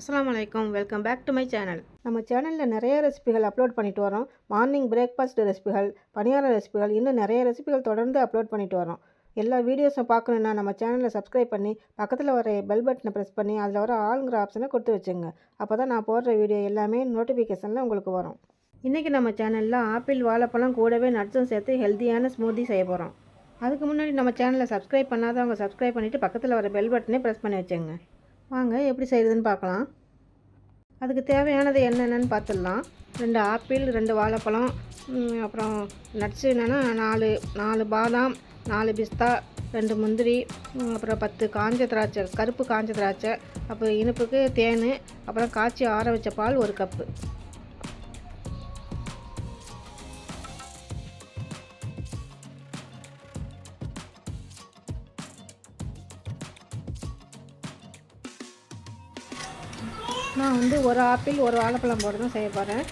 அஸ்ஸலாமு வலைக்கம் welcome back to my channel நம்ம சேனலில் நிறைய ரெசிபிகள் அப்லோட் பண்ணிட்டு வரோம். மார்னிங் பிரேக்ஃபாஸ்ட் ரெசிபிகள் பணியார ரெசிபிகள் இன்னும் நிறைய ரெசிபிகள் தொடர்ந்து அப்லோட் பண்ணிட்டு வரோம். எல்லா வீடியோஸும் பார்க்கணுன்னா நம்ம சேனலை சப்ஸ்கிரைப் பண்ணி பக்கத்தில் வர பெல் பட்டனை ப்ரெஸ் பண்ணி அதில் வர ஆளுங்கிற ஆப்ஷனை கொடுத்து வச்சுங்க. அப்போ தான் நான் போடுற வீடியோ எல்லாமே நோட்டிஃபிகேஷனில் உங்களுக்கு வரும். இன்றைக்கி நம்ம சேனலில் ஆப்பிள் வாழைப்பழம் கூடவே நட்ஸும் சேர்த்து ஹெல்த்தியான ஸ்மூதி செய்ய போகிறோம் அதுக்கு முன்னாடி நம்ம சேனலை சப்ஸ்கிரைப் பண்ணாதவங்க சப்ஸ்கிரைப் பண்ணிவிட்டு பக்கத்தில் வர பெல் பட்டனே ப்ரெஸ் பண்ணி வச்சுங்க. வாங்க எப்படி செய்கிறதுன்னு பார்க்கலாம். அதுக்கு தேவையானது என்னென்னு பார்த்துடலாம். ரெண்டு ஆப்பிள் ரெண்டு வாழைப்பழம் அப்புறம் நட்ஸு என்னென்னா நாலு நாலு பாதாம் நாலு பிஸ்தா ரெண்டு முந்திரி அப்புறம் பத்து காஞ்ச திராட்சை கருப்பு காஞ்ச திராட்சை அப்புறம் இனிப்புக்கு தேன் அப்புறம் காய்ச்சி ஆற வச்ச பால் ஒரு கப்பு. நான் வந்து ஒரு ஆப்பிள் ஒரு வாழைப்பழம் போட்டு தான் செய்ய போகிறேன்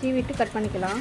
சீவிட்டு கட் பண்ணிக்கலாம்.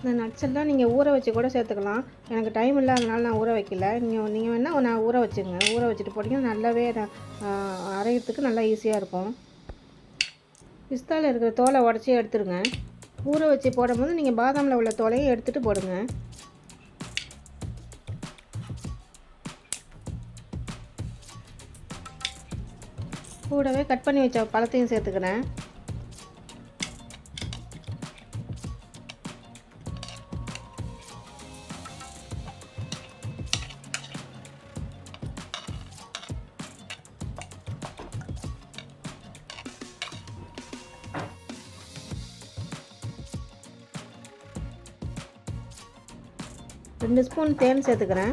இந்த நட்ஸ் எல்லாம் நீங்கள் ஊற வச்சு கூட சேர்த்துக்கலாம். எனக்கு டைம் இல்லாதனால நான் ஊற வைக்கல. நீங்கள் நீங்கள் வேணால் நான் ஊற வச்சுங்க. ஊற வச்சுட்டு போட்டிங்கன்னா நல்லாவே நான், அரைகிறதுக்கு நல்லா ஈஸியாக இருக்கும். பிஸ்தாவில் இருக்கிற தோலை உடச்சி எடுத்துருங்க. ஊற வச்சு போடும்போது நீங்கள் பாதாமில் உள்ள தோலையும் எடுத்துகிட்டு போடுங்க. கூடவே கட் பண்ணி வச்ச பழத்தையும் சேர்த்துக்கிறேன். ரெண்டு ஸ்பூன் தேன் சேர்த்துக்கிறேன்.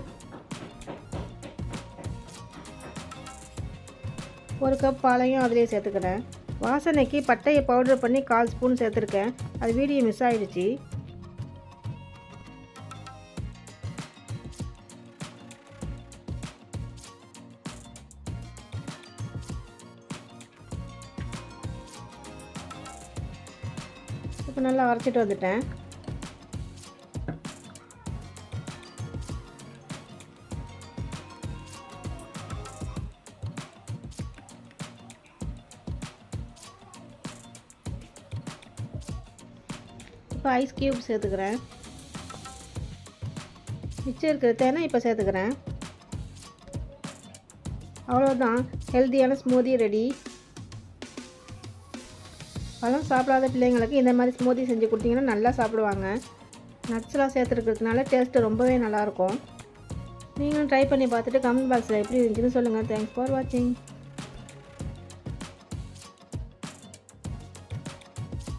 ஒரு கப் பாலையும் அதிலே சேர்த்துக்கிறேன். வாசனைக்கு பட்டையை பவுடர் பண்ணி கால் ஸ்பூன் சேர்த்துருக்கேன். அது வீடியோ மிஸ் ஆகிடுச்சி இப்போ நல்லா அரைச்சிட்டு வந்துட்டேன். இப்போ ஐஸ் கியூப் சேர்த்துக்கிறேன். மிச்சம் இருக்கிற தேனை இப்போ சேர்த்துக்கிறேன். அவ்வளோதான் ஹெல்த்தியான ஸ்மூதி ரெடி பழம் சாப்பிடாத பிள்ளைங்களுக்கு இந்த மாதிரி ஸ்மூதி செஞ்சு கொடுத்தீங்கன்னா நல்லா சாப்பிடுவாங்க. நட்ஸ்லாம் சேர்த்துருக்கிறதுனால டேஸ்ட்டு ரொம்பவே நல்லாயிருக்கும். நீங்களும் ட்ரை பண்ணி பார்த்துட்டு கமெண்ட் பாக்ஸில் எப்படி இருந்துச்சுன்னு சொல்லுங்கள் தேங்க்ஸ் ஃபார் வாட்சிங்